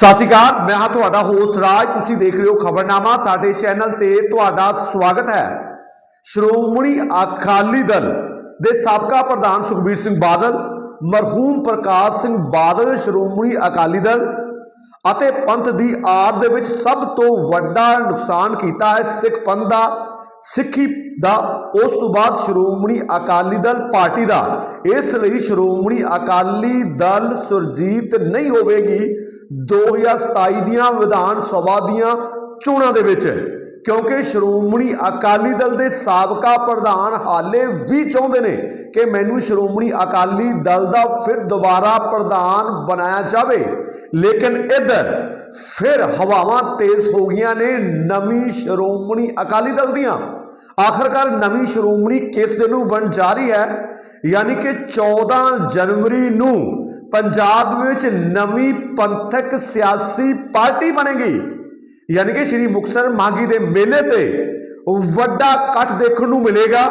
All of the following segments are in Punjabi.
ਸਤਿ ਸ਼੍ਰੀ ਅਕਾਲ, ਮੈਂ ਹਾਂ ਤੁਹਾਡਾ ਹੋਸਟ ਰਾਜ। ਤੁਸੀਂ ਦੇਖ ਰਹੇ ਹੋ ਖਬਰਨਾਮਾ। ਸਾਡੇ ਚੈਨਲ ਤੇ ਤੁਹਾਡਾ ਸਵਾਗਤ ਹੈ। ਸ਼੍ਰੋਮਣੀ ਅਕਾਲੀ ਦਲ ਦੇ ਸਾਬਕਾ ਪ੍ਰਧਾਨ ਸੁਖਬੀਰ ਸਿੰਘ ਬਾਦਲ, ਮਰਹੂਮ ਪ੍ਰਕਾਸ਼ ਸਿੰਘ ਬਾਦਲ, ਸ਼੍ਰੋਮਣੀ ਅਕਾਲੀ ਦਲ ਅਤੇ ਪੰਥ ਦੀ ਆੜ ਦੇ ਵਿੱਚ ਸਭ ਤੋਂ ਵੱਡਾ ਨੁਕਸਾਨ ਕੀਤਾ ਹੈ ਸਿੱਖ ਪੰਥ ਦਾ, ਸਿੱਖੀ ਦਾ, ਉਸ ਤੋਂ ਬਾਅਦ ਸ਼੍ਰੋਮਣੀ ਅਕਾਲੀ ਦਲ ਪਾਰਟੀ ਦਾ। ਇਸ ਲਈ ਸ਼੍ਰੋਮਣੀ ਅਕਾਲੀ ਦਲ ਸੁਰਜੀਤ ਨਹੀਂ ਹੋਵੇਗੀ। 2027 ਦੀਆਂ ਵਿਧਾਨ ਸਭਾ ਦੀਆਂ ਚੋਣਾਂ ਦੇ ਵਿੱਚ। ਕਿਉਂਕਿ ਸ਼੍ਰੋਮਣੀ ਅਕਾਲੀ ਦਲ ਦੇ ਸਾਬਕਾ ਪ੍ਰਧਾਨ ਹਾਲੇ ਵੀ ਚਾਹੁੰਦੇ ਨੇ ਕਿ ਮੈਨੂੰ ਸ਼੍ਰੋਮਣੀ ਅਕਾਲੀ ਦਲ ਦਾ ਫਿਰ ਦੁਬਾਰਾ ਪ੍ਰਧਾਨ ਬਣਾਇਆ ਜਾਵੇ। ਲੇਕਿਨ ਇੱਧਰ ਫਿਰ ਹਵਾਵਾਂ ਤੇਜ਼ ਹੋ ਗਈਆਂ ਨੇ ਨਵੀਂ ਸ਼੍ਰੋਮਣੀ ਅਕਾਲੀ ਦਲ ਦੀਆਂ। ਆਖਰਕਾਰ ਨਵੀਂ ਸ਼੍ਰੋਮਣੀ ਕਿਸ ਦਿਨ ਨੂੰ ਬਣ ਜਾ ਰਹੀ ਹੈ? ਯਾਨੀ ਕਿ 14 ਜਨਵਰੀ ਨੂੰ ਪੰਜਾਬ ਵਿੱਚ ਨਵੀਂ ਪੰਥਕ ਸਿਆਸੀ ਪਾਰਟੀ ਬਣੇਗੀ। ਯਾਨੀ ਕਿ ਸ਼੍ਰੀ ਮੁਕਤਸਰ ਮਾਗੀ ਦੇ ਮੇਲੇ ਤੇ ਵੱਡਾ ਇਕੱਠ ਦੇਖਣ ਨੂੰ ਮਿਲੇਗਾ।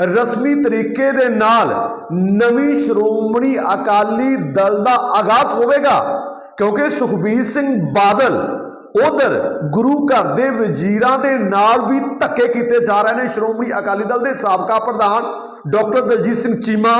ਰਸਮੀ ਤਰੀਕੇ ਦੇ ਨਾਲ ਨਵੀਂ ਸ਼੍ਰੋਮਣੀ ਅਕਾਲੀ ਦਲ ਦਾ ਆਗਾਜ਼ ਹੋਵੇਗਾ, ਕਿਉਂਕਿ ਸੁਖਬੀਰ ਸਿੰਘ ਬਾਦਲ ਉਧਰ ਗੁਰੂ ਘਰ ਦੇ ਵਜ਼ੀਰਾਂ ਦੇ ਨਾਲ ਵੀ ਧੱਕੇ ਕੀਤੇ ਜਾ ਰਹੇ ਨੇ। ਸ਼੍ਰੋਮਣੀ ਅਕਾਲੀ ਦਲ ਦੇ ਸਾਬਕਾ ਪ੍ਰਧਾਨ ਡਾਕਟਰ ਦਲਜੀਤ ਸਿੰਘ ਚੀਮਾ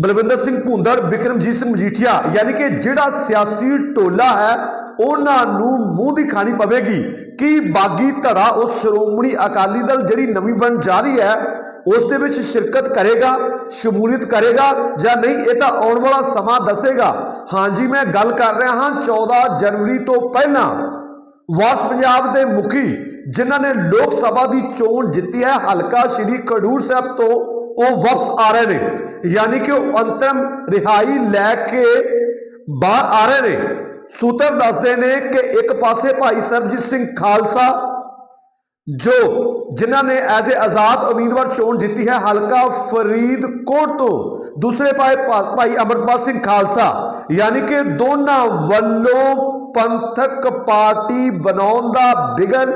ਬਲਵਿੰਦਰ ਸਿੰਘ ਭੁੰਦੜ, ਬਿਕਰਮਜੀਤ ਸਿੰਘ ਮਜੀਠੀਆ, ਯਾਨੀ ਕਿ ਜਿਹੜਾ ਸਿਆਸੀ ਟੋਲਾ ਹੈ, ਉਹਨਾਂ ਨੂੰ ਮੂੰਹ ਦੀ ਖਾਣੀ ਪਵੇਗੀ। ਕਿ ਬਾਗੀ ਧੜਾ ਉਸ ਸ਼੍ਰੋਮਣੀ ਅਕਾਲੀ ਦਲ ਜਿਹੜੀ ਨਵੀਂ ਬਣ ਜਾ ਰਹੀ ਹੈ, ਉਸ ਦੇ ਵਿੱਚ ਸ਼ਿਰਕਤ ਕਰੇਗਾ, ਸ਼ਮੂਲੀਅਤ ਕਰੇਗਾ ਜਾਂ ਨਹੀਂ, ਇਹ ਤਾਂ ਆਉਣ ਵਾਲਾ ਸਮਾਂ ਦੱਸੇਗਾ। ਹਾਂਜੀ, ਮੈਂ ਗੱਲ ਕਰ ਰਿਹਾ ਹਾਂ 14 ਜਨਵਰੀ ਤੋਂ ਪਹਿਲਾਂ। ਵਾਸ ਪੰਜਾਬ ਦੇ ਮੁਖੀ ਜਿਨ੍ਹਾਂ ਨੇ ਲੋਕ ਸਭਾ ਦੀ ਚੋਣ ਜਿੱਤੀ ਹੈ ਹਲਕਾ ਸ਼੍ਰੀ ਖਡੂਰ ਸਾਹਿਬ ਤੋਂ ਉਹ ਵਾਪਸ ਆ ਰਹੇ ਨੇ ਯਾਨੀ ਕਿ ਉਹ ਅੰਤਰਮ ਰਿਹਾਈ ਲੈ ਕੇ ਬਾਹਰ ਆ ਰਹੇ ਨੇ ਸੂਤਰ ਦੱਸਦੇ ਨੇ ਕਿ ਇੱਕ ਪਾਸੇ ਭਾਈ ਸਰਬਜੀਤ ਸਿੰਘ ਖਾਲਸਾ ਜੋ ਜਿਨ੍ਹਾਂ ਨੇ ਐਜ਼ ਅ ਆਜ਼ਾਦ ਉਮੀਦਵਾਰ ਚੋਣ ਜਿੱਤੀ ਹੈ ਹਲਕਾ ਫਰੀਦਕੋਟ ਤੋਂ ਦੂਸਰੇ ਪਾਸੇ ਭਾ- ਭਾਈ ਅਮਰਪਾਲ ਸਿੰਘ ਖਾਲਸਾ ਯਾਨੀ ਕਿ ਦੋਨਾਂ ਵੱਲੋਂ ਪੰਥਕ ਪਾਰਟੀ ਬਣਾਉਣ ਦਾ ਬਿਗਨ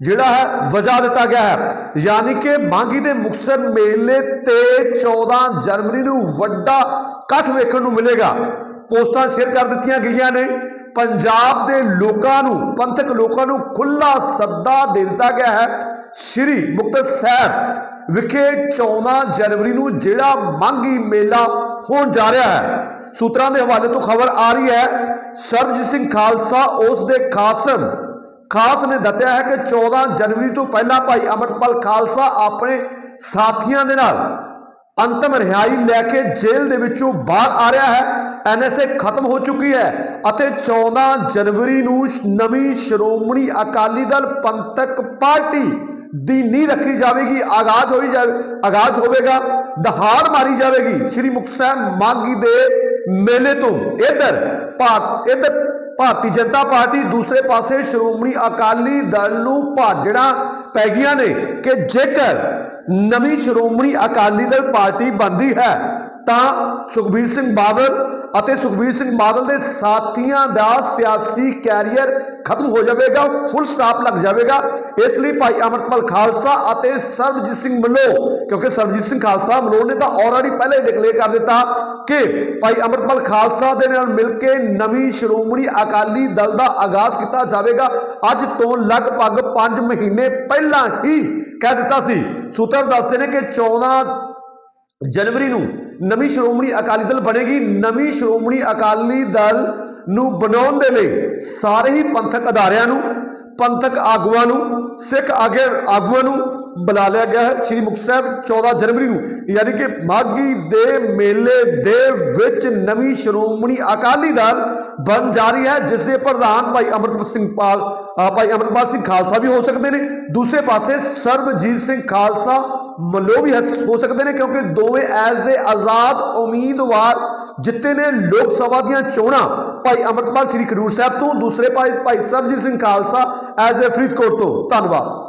ਜਿਹੜਾ ਹੈ, ਵਜਾ ਦਿੱਤਾ ਗਿਆ ਹੈ। ਯਾਨੀ ਕਿ ਮਾਂਗੀ ਦੇ ਮੁਕਤਸਰ ਮੇਲੇ ਤੇ 14 ਜਨਵਰੀ ਨੂੰ ਵੱਡਾ ਇਕੱਠ ਵੇਖਣ ਨੂੰ ਮਿਲੇਗਾ। ਪੋਸਟਾਂ ਸ਼ੇਅਰ ਕਰ ਦਿੱਤੀਆਂ ਗਈਆਂ ਨੇ। ਪੰਜਾਬ ਦੇ ਲੋਕਾਂ ਨੂੰ, ਪੰਥਕ ਲੋਕਾਂ ਨੂੰ ਖੁੱਲਾ ਸੱਦਾ ਦੇ ਦਿੱਤਾ ਗਿਆ ਹੈ। ਸ਼੍ਰੀ ਮੁਕਤਸਰ ਸਾਹਿਬ ਵਿਖੇ 14 ਜਨਵਰੀ ਨੂੰ ਜਿਹੜਾ ਮਾਂਗੀ ਮੇਲਾ ਹੋਣ ਜਾ ਰਿਹਾ ਹੈ। ਸੂਤਰਾਂ ਦੇ ਹਵਾਲੇ ਤੋਂ ਖਬਰ ਆ ਰਹੀ ਹੈ, ਸਰਬਜੀਤ ਸਿੰਘ ਖਾਲਸਾ ਉਸ ਦੇ ਖਾਸਮ, ਖਾਸ ਨੇ ਦੱਸਿਆ ਹੈ ਕਿ 14 ਜਨਵਰੀ ਤੋਂ ਪਹਿਲਾਂ ਭਾਈ ਅਮਰਪਾਲ ਖਾਲਸਾ ਆਪਣੇ ਸਾਥੀਆਂ ਦੇ ਨਾਲ ਅੰਤਮ ਰਿਹਾਈ ਲੈ ਕੇ ਜੇਲ੍ਹ ਦੇ ਵਿੱਚੋਂ ਬਾਹਰ ਆ ਰਿਹਾ ਹੈ। ਐਨਐਸਏ ਖਤਮ ਹੋ ਚੁੱਕੀ ਹੈ ਅਤੇ 14 ਜਨਵਰੀ ਨੂੰ ਨਵੀਂ ਸ਼੍ਰੋਮਣੀ ਅਕਾਲੀ ਦਲ ਪੰਥਕ ਪਾਰਟੀ ਦੀ ਨੀਂਹ ਰੱਖੀ ਜਾਵੇਗੀ, ਆਗਾਜ਼ ਹੋਈ ਜਾਵੇ, ਆਗਾਜ਼ ਹੋਵੇਗਾ, ਦਹਾੜ ਮਾਰੀ ਜਾਵੇਗੀ। ਸ਼੍ਰੀ ਮੁਕਤਸਰ ਮਾਗੀ ਦੇ ਮੇਲੇ ਤੋਂ। ਇਧਰ ਭਾਰਤ ਇਧਰ, ਭਾਰਤੀ ਜਨਤਾ ਪਾਰਟੀ ਦੂਸਰੇ ਪਾਸੇ ਸ਼੍ਰੋਮਣੀ ਅਕਾਲੀ ਦਲ ਨੂੰ ਭਾਜੜਾਂ ਪੈ ਗਈਆਂ ਨੇ ਕਿ ਜੇਕਰ ਨਵੀਂ ਸ਼੍ਰੋਮਣੀ ਅਕਾਲੀ ਦਲ ਪਾਰਟੀ ਬਣਦੀ ਹੈ ਤਾਂ ਸੁਖਬੀਰ ਸਿੰਘ ਬਾਦਲ ਅਤੇ ਸੁਖਬੀਰ ਸਿੰਘ ਬਾਦਲ ਦੇ ਸਾਥੀਆਂ ਦਾ ਸਿਆਸੀ ਕੈਰੀਅਰ ਖਤਮ ਹੋ ਜਾਵੇਗਾ ਫੁੱਲ ਸਟਾਪ ਲੱਗ ਜਾਵੇਗਾ। ਇਸ ਲਈ ਭਾਈ ਅਮਰਤਪਾਲ ਖਾਲਸਾ ਅਤੇ ਸਰਬਜੀਤ ਸਿੰਘ ਮਲੋ, ਕਿਉਂਕਿ ਸਰਬਜੀਤ ਸਿੰਘ ਖਾਲਸਾ ਮਲੋ ਨੇ ਤਾਂ ਆਲਰੇਡੀ ਪਹਿਲੇ ਡਿਕਲੇਅਰ ਕਰ ਦਿੱਤਾ ਕਿ ਭਾਈ ਅਮਰਤਪਾਲ ਖਾਲਸਾ ਦੇ ਨਾਲ ਮਿਲ ਕੇ ਨਵੀਂ ਸ਼੍ਰੋਮਣੀ ਅਕਾਲੀ ਦਲ ਦਾ ਆਗਾਜ਼ ਕੀਤਾ ਜਾਵੇਗਾ। ਅੱਜ ਤੋਂ ਲਗਭਗ 5 ਮਹੀਨੇ ਪਹਿਲਾਂ ਹੀ ਕਹਿ ਦਿੱਤਾ ਸੀ। ਸੂਤਰ ਦੱਸਦੇ ਨੇ ਕਿ 14 ਜਨਵਰੀ ਨੂੰ ਨਵੀਂ ਸ਼੍ਰੋਮਣੀ ਅਕਾਲੀ ਦਲ ਬਣੇਗੀ। ਨਵੀਂ ਸ਼੍ਰੋਮਣੀ ਅਕਾਲੀ ਦਲ ਨੂੰ ਬਣਾਉਣ ਦੇ ਲਈ ਸਾਰੇ ਹੀ ਪੰਥਕ ਅਦਾਰਿਆਂ ਨੂੰ, ਪੰਥਕ ਆਗੂਆਂ ਨੂੰ, ਸਿੱਖ ਆਗੇ ਆਗੂਆਂ ਨੂੰ ਬੁਲਾ ਲਿਆ ਗਿਆ ਹੈ। ਸ਼੍ਰੀ ਮੁਕਤਸਰ ਸਾਹਿਬ 14 ਜਨਵਰੀ ਨੂੰ, ਯਾਨੀ ਕਿ ਮਾਗੀ ਦੇ ਮੇਲੇ ਦੇ ਵਿੱਚ ਨਵੀਂ ਸ਼੍ਰੋਮਣੀ ਅਕਾਲੀ ਦਲ ਬਣ ਜਾ ਰਹੀ ਹੈ, ਜਿਸ ਦੇ ਪ੍ਰਧਾਨ ਭਾਈ ਅਮਰਪਾਲ ਸਿੰਘ ਪਾਲ ਭਾਈ ਅਮਰਪਾਲ ਸਿੰਘ ਖਾਲਸਾ ਵੀ ਹੋ ਸਕਦੇ ਨੇ। ਦੂਸਰੇ ਪਾਸੇ ਸਰਬਜੀਤ ਸਿੰਘ ਖਾਲਸਾ ਮੱਲੋ ਵੀ ਹੈ- ਹੋ ਸਕਦੇ ਨੇ ਕਿਉਂਕਿ ਦੋਵੇਂ ਐਜ਼ ਏ ਆਜ਼ਾਦ ਉਮੀਦਵਾਰ ਜਿੱਤੇ ਨੇ ਲੋਕ ਸਭਾ ਦੀਆਂ ਚੋਣਾਂ। ਭਾਈ ਅਮਰਪਾਲ ਸ੍ਰੀ ਖਡੂਰ ਸਾਹਿਬ ਤੋਂ, ਦੂਸਰੇ ਭਾਈ ਭਾਈ ਸਰਬਜੀਤ ਸਿੰਘ ਖਾਲਸਾ ਐਜ਼ ਏ ਫਰੀਦਕੋਟ ਤੋਂ। ਧੰਨਵਾਦ।